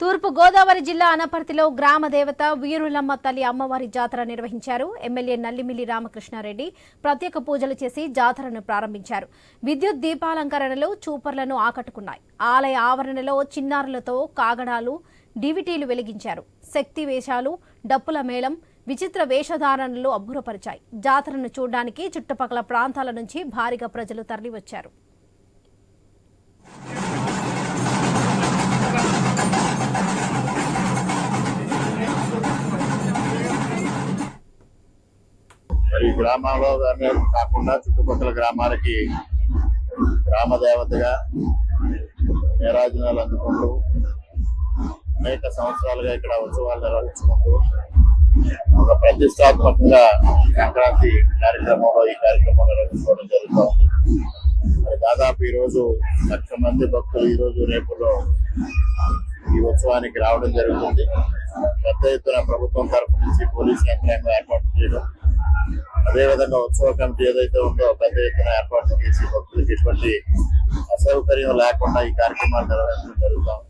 తూర్పు గోదావరి జిల్లా అనపర్తిలో గ్రామ దేవత వీరులమ్మ తల్లి అమ్మవారి జాతర నిర్వహించారు. ఎమ్మెల్యే నల్లిమిల్లి రామకృష్ణారెడ్డి ప్రత్యేక పూజలు చేసి జాతరను ప్రారంభించారు. విద్యుత్ దీపాలంకరణలు చూపర్లను ఆకట్టుకున్నాయి. ఆలయ ఆవరణలో చిన్నారులతో కాగడాలు డివిటీలు వెలిగించారు. శక్తి వేషాలు డప్పుల మేళం విచిత్ర వేషధారణలు అబ్బురపరిచాయి. జాతరను చూడడానికి చుట్టుపక్కల ప్రాంతాల నుంచి భారీగా ప్రజలు తరలివచ్చారు. మరి ఈ గ్రామంలో కాకుండా చుట్టుపక్కల గ్రామాలకి గ్రామ దేవతగా నేరాజనాలు అందుకుంటూ అనేక సంవత్సరాలుగా ఇక్కడ ఉత్సవాలు నిర్వహించుకుంటూ ఒక ప్రతిష్టాత్మకంగా సంక్రాంతి కార్యక్రమంలో ఈ కార్యక్రమం నిర్వహించుకోవడం జరుగుతుంది మరి దాదాపు ఈ రోజు లక్ష మంది భక్తులు ఈ రోజు రేపులో ఈ ఉత్సవానికి రావడం జరుగుతుంది. పెద్ద ఎత్తున ప్రభుత్వం తరఫు నుంచి పోలీస్ యంత్రాంగం ఏర్పాటు చేయడం అదేవిధంగా ఉత్సవ కమిటీ ఏదైతే ఉందో పెద్ద ఎత్తున ఏర్పాటు చేసి భక్తులకు ఎటువంటి అసౌకర్యం లేకుండా ఈ కార్యక్రమాలు నిర్వహించడం జరుగుతాం